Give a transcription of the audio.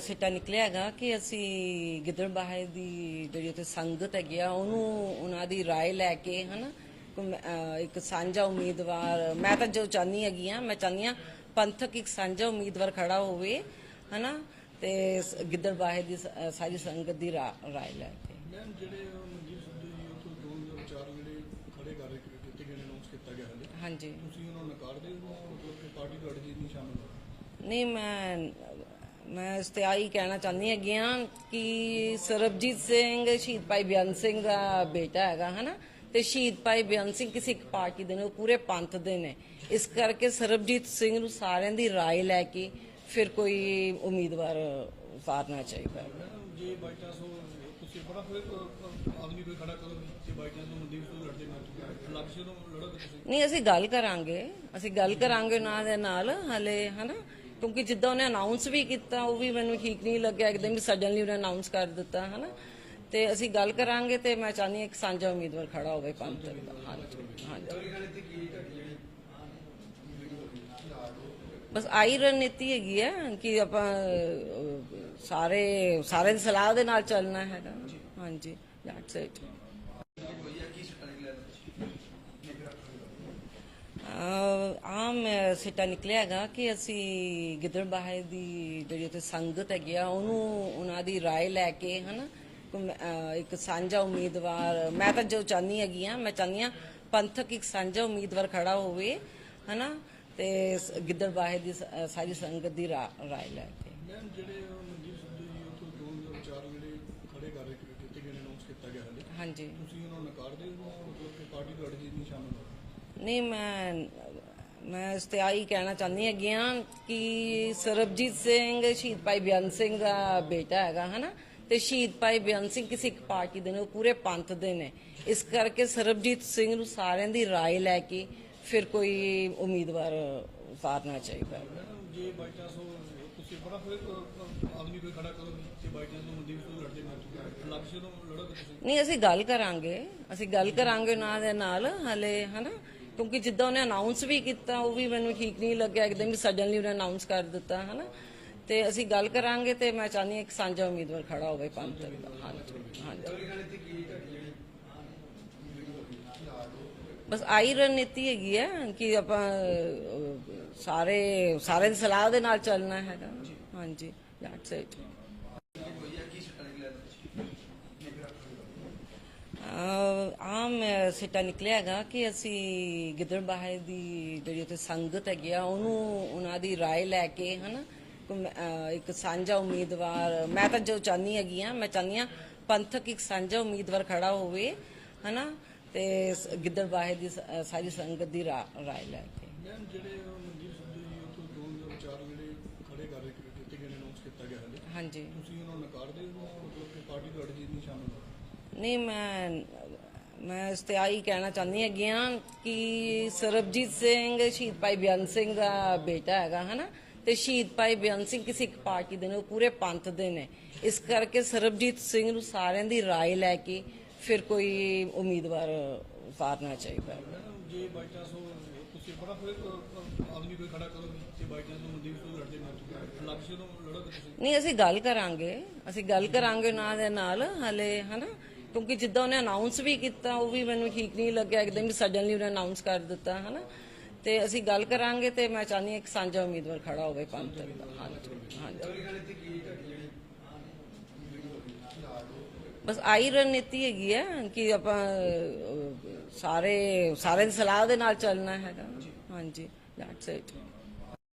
ਸਿੱਟਾ ਨਿਕਲਿਆ ਹੈਗਾ ਕਿ ਅਸੀਂ ਗਿੱਦੜਬਾਹੇ ਦੀ ਜਿਹੜੀ ਉੱਥੇ ਸੰਗਤ ਹੈਗੀ ਆ ਉਹਨੂੰ ਉਹਨਾਂ ਦੀ رائے ਲੈ ਕੇ ਹਨਾ ਕੋਈ, ਅਹ, ਇੱਕ ਸਾਂਝਾ ਉਮੀਦਵਾਰ ਮੈਂ ਤਾਂ ਜੋ ਚਾਹਨੀ ਹੈਗੀ ਆ ਮੈਂ ਚਾਹਨੀ ਆ ਪੰਥਕ ਇੱਕ ਸਾਂਝਾ ਉਮੀਦਵਾਰ ਖੜਾ ਹੋਵੇ ਹਨਾ ਤੇ ਸ- ਗਿੱਦੜਬਾਹੇ ਦੀ ਸ- ਅਹ, ਸਾਰੀ ਸੰਗਤ ਦੀ ਰਾ- رائے ਲੈ ਕੇ ਮੈਮ ਜਿਹੜੇ ਉਹ ਮਨਜੀਤ ਸਿੱਧੂ ਜੀ ਉਹ ਤੋਂ ਚੋਣ ਦੇ ਵਿਚਾਰ ਜਿਹੜੇ ਖੜੇ ਕਰ ਰਹੇ ਕੀਤੇ ਗਏ ਨੇ ਅਨਾਉਂਸ ਕੀਤਾ ਗਿਆ ਹਲੇ ਹਾਂਜੀ ਤੁਸੀਂ ਉਹਨਾਂ ਨੂੰ ਨਕਾਰਦੇ ਹੋ ਮਤਲਬ ਕਿ ਪਾਰਟੀ ਤੁਹਾਡੀ ਜੀ ਨਹੀਂ ਸ਼ਾਮਲ ਹੋ ਨਹੀਂ ਮੈਂ ਮੈਂ ਇਸ ਤੇ ਆਹੀ ਕਹਿਣਾ ਚਾਹੁੰਦੀ ਹੈਗੀ ਹਾਂ ਕਿ ਸਰਬਜੀਤ ਸਿੰਘ ਸ਼ਹੀਦ ਭਾਈ ਬਿਆਨ ਸਿੰਘ ਦਾ ਬੇਟਾ ਹੈਗਾ ਹਨਾ ਤੇ ਸ਼ਹੀਦ ਭਾਈ ਬਿਆਨ ਸਿੰਘ ਕਿਸੇ ਇੱਕ ਪਾਰਟੀ ਦੇ ਨੇ ਉਹ ਪੂਰੇ ਪੰਥ ਦੇ ਨੇ ਇਸ ਕਰਕੇ ਸਰਬਜੀਤ ਸਿੰਘ ਨੂੰ ਸਾਰਿਆਂ ਦੀ رائے ਲੈ ਕੇ ਫਿਰ ਕੋਈ ਉਮੀਦਵਾਰ ਉਤਾਰਨਾ ਚਾਹੀਦਾ ਹੈ ਮੈਮ ਜੇ ਬਾਈ ਚਾਂਸ ਉਹ ਤੁਸੀਂ ਬੜਾ ਫਿਰ ਅ, ਆਦਮੀ ਕੋਈ ਖੜਾ ਕਰੋ ਜੇ ਬਾਈ ਚਾਂਸ ਉਹ ਮਨਦੀਪ ਸਿੰਘ ਲੜਦੇ ਨਾ ਲੱਗ ਸੀ ਉਹਨੂੰ ਲੜੋਗੇ ਤੁਸੀਂ ਨਹੀਂ ਅਸੀਂ ਗੱਲ ਕਰਾਂਗੇ ਅਸੀਂ ਗੱਲ ਕਰਾਂਗੇ ਉਹਨਾਂ ਦੇ ਨਾਲ ਹਲੇ ਹਨਾ ਕਿਉਂਕਿ ਜਿੱਦਾਂ ਉਹਨੇ ਅਨਾਉਂਸ ਵੀ ਕੀਤਾ, ਉਹ ਵੀ ਮੈਨੂੰ ਠੀਕ ਨਹੀਂ ਲੱਗਿਆ ਇੱਕਦਮ ਹੀ ਸਡਨਲੀ ਉਹਨੇ ਅਨਾਉਂਸ ਕਰ ਦਿੱਤਾ, ਹਨਾ? ਤੇ ਅਸੀਂ ਗੱਲ ਕਰਾਂਗੇ ਤੇ ਮੈਂ ਚਾਹੁੰਦੀ ਹਾਂ ਇੱਕ ਸਾਂਝਾ ਉਮੀਦਵਾਰ ਖੜਾ ਹੋਵੇ ਪੰਥ ਦਾ। ਹਾਂਜੀ ਹਾਂਜੀ। ਬਸ ਆਈ ਰਣਨੀਤੀ ਹੈਗੀ ਹੈ ਕਿ ਆਪਾਂ ਸਾਰੇ ਸਾਰੇ ਦੀ ਸਲਾਹ ਦੇ ਨਾਲ ਚੱਲਣਾ ਹੈਗਾ। ਹਾਂਜੀ ਦੈਟਸ ਇਟ ਅਹ ਆਮ ਸਿੱਟਾ ਨਿਕਲਿਆ ਹੈਗਾ ਕਿ ਅਸੀਂ ਗਿੱਦੜਬਾਹੇ ਦੀ ਜਿਹੜੀ ਉੱਥੇ ਸੰਗਤ ਹੈਗੀ ਆ ਉਹਨੂੰ ਉਹਨਾਂ ਦੀ رائے ਲੈ ਕੇ ਹਨਾ ਕੋਈ, ਅਹ, ਇੱਕ ਸਾਂਝਾ ਉਮੀਦਵਾਰ ਮੈਂ ਤਾਂ ਜੋ ਚਾਹਨੀ ਹੈਗੀ ਆ ਮੈਂ ਚਾਹਨੀ ਆ ਪੰਥਕ ਇੱਕ ਸਾਂਝਾ ਉਮੀਦਵਾਰ ਖੜਾ ਹੋਵੇ ਹਨਾ ਤੇ ਸ- ਗਿੱਦੜਬਾਹੇ ਦੀ ਸ- ਅਹ, ਸਾਰੀ ਸੰਗਤ ਦੀ ਰਾ- رائے ਲੈ ਕੇ ਮੈਮ ਜਿਹੜੇ ਉਹ ਮਨਜੀਤ ਸਿੱਧੂ ਜੀ ਉਹ ਤੋਂ ਚੋਣ ਦੇ ਵਿਚਾਰ ਜਿਹੜੇ ਖੜੇ ਕਰ ਰਹੇ ਕੀਤੇ ਗਏ ਨੇ ਅਨਾਉਂਸ ਕੀਤਾ ਗਿਆ ਹਲੇ ਹਾਂਜੀ ਤੁਸੀਂ ਉਹਨਾਂ ਨੂੰ ਨਕਾਰਦੇ ਹੋ ਮਤਲਬ ਕਿ ਪਾਰਟੀ ਤੁਹਾਡੀ ਜੀ ਨਹੀਂ ਸ਼ਾਮਲ ਹੋ ਨਹੀਂ ਮੈਂ ਮੈਂ ਇਸ ਤੇ ਆਹੀ ਕਹਿਣਾ ਚਾਹੁੰਦੀ ਹੈਗੀ ਹਾਂ ਕਿ ਸਰਬਜੀਤ ਸਿੰਘ ਸ਼ਹੀਦ ਭਾਈ ਬਿਆਨ ਸਿੰਘ ਦਾ ਬੇਟਾ ਹੈਗਾ ਹਨਾ ਤੇ ਸ਼ਹੀਦ ਭਾਈ ਬਿਆਨ ਸਿੰਘ ਕਿਸੇ ਇੱਕ ਪਾਰਟੀ ਦੇ ਨੇ ਉਹ ਪੂਰੇ ਪੰਥ ਦੇ ਨੇ ਇਸ ਕਰਕੇ ਸਰਬਜੀਤ ਸਿੰਘ ਨੂੰ ਸਾਰਿਆਂ ਦੀ رائے ਲੈ ਕੇ ਫਿਰ ਕੋਈ ਉਮੀਦਵਾਰ ਉਤਾਰਨਾ ਚਾਹੀਦਾ ਹੈ ਮੈਮ ਜੇ ਬਾਈ ਚਾਂਸ ਉਹ ਤੁਸੀਂ ਬੜਾ ਫਿਰ ਅ, ਆਦਮੀ ਕੋਈ ਖੜਾ ਕਰੋ ਜੇ ਬਾਈ ਚਾਂਸ ਉਹ ਮਨਦੀਪ ਸਿੰਘ ਲੜਦੇ ਨਾ ਲੱਗ ਸੀ ਉਹਨੂੰ ਲੜੋਗੇ ਤੁਸੀਂ ਨਹੀਂ ਅਸੀਂ ਗੱਲ ਕਰਾਂਗੇ ਅਸੀਂ ਗੱਲ ਕਰਾਂਗੇ ਉਹਨਾਂ ਦੇ ਨਾਲ ਹਲੇ ਹਨਾ ਕਿਉਂਕਿ ਜਿੱਦਾਂ ਉਹਨੇ ਅਨਾਉਂਸ ਵੀ ਕੀਤਾ, ਉਹ ਵੀ ਮੈਨੂੰ ਠੀਕ ਨਹੀਂ ਲੱਗਿਆ ਇੱਕਦਮ ਹੀ ਸਡਨਲੀ ਉਹਨੇ ਅਨਾਉਂਸ ਕਰ ਦਿੱਤਾ, ਹਨਾ? ਤੇ ਅਸੀਂ ਗੱਲ ਕਰਾਂਗੇ ਤੇ ਮੈਂ ਚਾਹੁੰਦੀ ਇੱਕ ਸਾਂਝਾ ਉਮੀਦਵਾਰ ਖੜਾ ਹੋਵੇ ਪੰਥ ਦਾ। ਹਾਂਜੀ ਹਾਂਜੀ। ਬਸ ਆਈ ਰਣਨੀਤੀ ਹੈਗੀ ਹੈ ਕਿ ਆਪਾਂ ਸਾਰੇ ਸਾਰੇ ਦੀ ਸਲਾਹ ਦੇ ਨਾਲ ਚੱਲਣਾ ਹੈਗਾ। ਹਾਂਜੀ ਦੈਟਸ ਇਟ ਆਮ ਸਿੱਟਾ ਨਿਕਲਿਆ ਹੈਗਾ ਕਿ ਅਸੀਂ ਗਿੱਦੜਬਾਹੇ ਦੀ ਜਿਹੜੀ ਉੱਥੇ ਸੰਗਤ ਹੈਗੀ ਆ ਉਹਨੂੰ ਉਹਨਾਂ ਦੀ رائے ਲੈ ਕੇ ਹਨਾ ਕੋਈ, ਅਹ, ਇੱਕ ਸਾਂਝਾ ਉਮੀਦਵਾਰ ਮੈਂ ਤਾਂ ਜੋ ਚਾਹਨੀ ਹੈਗੀ ਆ ਮੈਂ ਚਾਹਨੀ ਆ ਪੰਥਕ ਇੱਕ ਸਾਂਝਾ ਉਮੀਦਵਾਰ ਖੜਾ ਹੋਵੇ ਹਨਾ ਤੇ ਸ- ਗਿੱਦੜਬਾਹੇ ਦੀ ਸ- ਅਹ, ਸਾਰੀ ਸੰਗਤ ਦੀ ਰਾ- رائے ਲੈ ਕੇ ਮੈਮ ਜਿਹੜੇ ਉਹ ਮਨਜੀਤ ਸਿੱਧੂ ਜੀ ਉਹ ਤੋਂ ਚੋਣ ਦੇ ਵਿਚਾਰ ਜਿਹੜੇ ਖੜੇ ਕਰ ਰਹੇ ਕੀਤੇ ਗਏ ਨੇ ਅਨਾਉਂਸ ਕੀਤਾ ਗਿਆ ਹਲੇ ਹਾਂਜੀ ਤੁਸੀਂ ਉਹਨਾਂ ਨੂੰ ਨਕਾਰਦੇ ਹੋ ਮਤਲਬ ਕਿ ਪਾਰਟੀ ਤੁਹਾਡੀ ਜੀ ਨਹੀਂ ਸ਼ਾਮਲ ਹੋ ਨਹੀਂ ਮੈਂ ਮੈਂ ਇਸ ਤੇ ਆਹੀ ਕਹਿਣਾ ਚਾਹੁੰਦੀ ਹੈਗੀ ਹਾਂ ਕਿ ਸਰਬਜੀਤ ਸਿੰਘ ਸ਼ਹੀਦ ਭਾਈ ਬਿਆਨ ਸਿੰਘ ਦਾ ਬੇਟਾ ਹੈਗਾ ਹਨਾ ਤੇ ਸ਼ਹੀਦ ਭਾਈ ਬਿਆਨ ਸਿੰਘ ਕਿਸੇ ਇੱਕ ਪਾਰਟੀ ਦੇ ਨੇ ਉਹ ਪੂਰੇ ਪੰਥ ਦੇ ਨੇ ਇਸ ਕਰਕੇ ਸਰਬਜੀਤ ਸਿੰਘ ਨੂੰ ਸਾਰਿਆਂ ਦੀ رائے ਲੈ ਕੇ ਫਿਰ ਕੋਈ ਉਮੀਦਵਾਰ ਉਤਾਰਨਾ ਚਾਹੀਦਾ ਹੈ ਮੈਮ ਜੇ ਬਾਈ ਚਾਂਸ ਉਹ ਤੁਸੀਂ ਬੜਾ ਫਿਰ ਅ, ਆਦਮੀ ਕੋਈ ਖੜਾ ਕਰੋ ਜੇ ਬਾਈ ਚਾਂਸ ਉਹ ਮਨਦੀਪ ਸਿੰਘ ਲੜਦੇ ਨਾ ਲੱਗ ਸੀ ਉਹਨੂੰ ਲੜੋਗੇ ਤੁਸੀਂ ਨਹੀਂ ਅਸੀਂ ਗੱਲ ਕਰਾਂਗੇ ਅਸੀਂ ਗੱਲ ਕਰਾਂਗੇ ਉਹਨਾਂ ਦੇ ਨਾਲ ਹਲੇ ਹਨਾ ਕਿਉਂਕਿ ਜਿੱਦਾਂ ਉਹਨੇ ਅਨਾਉਂਸ ਵੀ ਕੀਤਾ, ਉਹ ਵੀ ਮੈਨੂੰ ਠੀਕ ਨਹੀਂ ਲੱਗਿਆ ਇੱਕਦਮ ਹੀ ਸਡਨਲੀ ਉਹਨੇ ਅਨਾਉਂਸ ਕਰ ਦਿੱਤਾ, ਹਨਾ। ਤੇ ਅਸੀਂ ਗੱਲ ਕਰਾਂਗੇ ਤੇ ਮੈਂ ਚਾਹੁੰਦੀ ਹਾਂ ਇੱਕ ਸਾਂਝਾ ਉਮੀਦਵਾਰ ਖੜਾ ਹੋਵੇ ਪੰਥ ਦਾ। ਹਾਂਜੀ ਹਾਂਜੀ। ਬਸ ਆਈ ਰਣਨੀਤੀ ਹੈਗੀ ਹੈ ਕਿ ਆਪਾਂ ਸਾਰੇ ਸਾਰੇ ਦੀ ਸਲਾਹ ਦੇ ਨਾਲ ਚੱਲਣਾ ਹੈਗਾ। ਹਾਂਜੀ ਦੈਟਸ ਇਟ